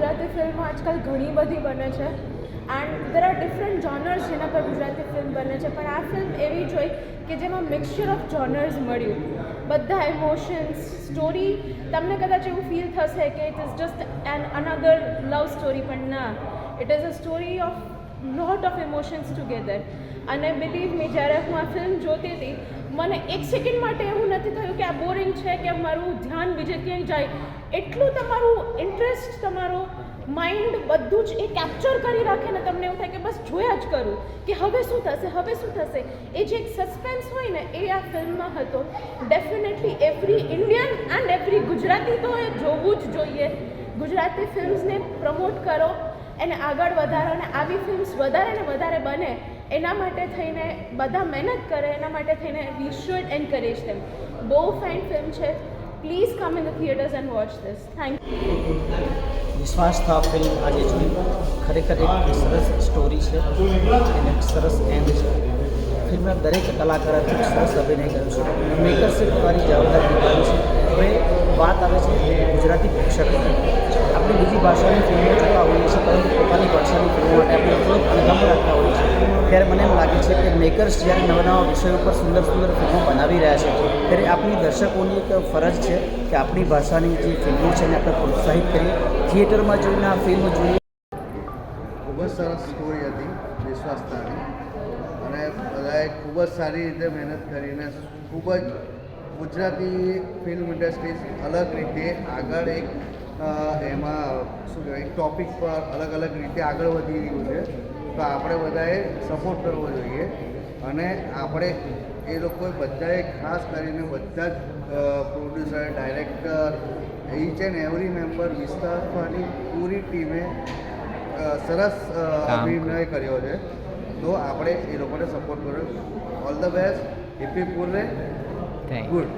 Gujarati film આજકાલ ઘણી બધી બને છે. And there are different genres જેના પર ગુજરાતી ફિલ્મ બને છે. પણ આ ફિલ્મ એવી જોઈ કે જેમાં મિક્સચર ઓફ જોનર્સ મળ્યું. બધા ઇમોશન્સ સ્ટોરી તમને કદાચ એવું ફીલ થશે કે it is just an another love story પણ ના. It is a story of lot of emotions together અને બિલીવ મી જ્યારે હું આ ફિલ્મ જોતી હતી મને એક સેકન્ડ માટે એવું નથી થયું કે આ બોરિંગ છે કે મારું ધ્યાન બીજે ક્યાંય જાય. એટલું તમારું ઇન્ટરેસ્ટ તમારો માઇન્ડ બધું જ એ કેપ્ચર કરી રાખે ને તમને એવું થાય કે બસ જોયા જ કરું કે હવે શું થશે, હવે શું થશે. એ જે એક સસ્પેન્સ હોય ને એ આ ફિલ્મમાં હતો. Definitely every Indian and every Gujarati તો એ જોવું જ જોઈએ. ગુજરાતી ફિલ્મ્સને પ્રમોટ કરો એને આગળ વધારો અને આવી ફિલ્મ્સ વધારે ને વધારે બને. એના માટે થઈને બધા મહેનત કરે, એના માટે થઈને વી શુડ એન્કરેજ ધેમ બહુ ફાઇન ફિલ્મ છે. Please come in the theatres and watch this thank you વિશ્વાસ થા ફિલ્મ આજે જોઈ ખરેખર એક સરસ સ્ટોરી છે. અને એક સરસ એન્ડ છે. ફિલ્મના દરેક કલાકારે ખૂબ સરસ અભિનય કર્યો છે. મેકર્સે પોતાની જવાબદારી નિભાવી છે. હવે વાત આવે છે ગુજરાતી પ્રેક્ષકોની. આપણે બીજી ભાષાની ફિલ્મો જોવા હોઈએ છીએ, પરંતુ પોતાની ભાષાની ફિલ્મો માટે આપણે થોડોક અણગમ રાખતા હોઈએ છીએ ત્યારે મને એમ લાગે છે કે મેકર્સ જ્યારે નવા નવા વિષયો ઉપર સુંદર સુંદર ફિલ્મો બનાવી રહ્યા છે, ત્યારે આપણી દર્શકોની એક ફરજ છે કે આપણી ભાષાની જે ફિલ્મો છે એને આપણે પ્રોત્સાહિત કરીએ, થિયેટરમાં જોઈને આ ફિલ્મ જોઈએ. ખૂબ જ સરસ સ્ટોરી હતી, વિશ્વાસતાની. અને બધાએ ખૂબ જ સારી રીતે મહેનત કરીને ખૂબ જ ગુજરાતી ફિલ્મ ઇન્ડસ્ટ્રી અલગ રીતે આગળ એક એમાં શું કહેવાય ટોપિક પર અલગ અલગ રીતે આગળ વધી રહ્યું છે. તો આપણે બધાએ સપોર્ટ કરવો જોઈએ. અને આપણે એ લોકોએ બધાએ ખાસ કરીને બધા જ producer director each and every member વિસ્તારવાની પૂરી ટીમે સરસ અભિનય કર્યો છે. તો આપણે એ લોકોને સપોર્ટ કર્યો. ઓલ ધ બેસ્ટ હિપી પૂરે ગુડ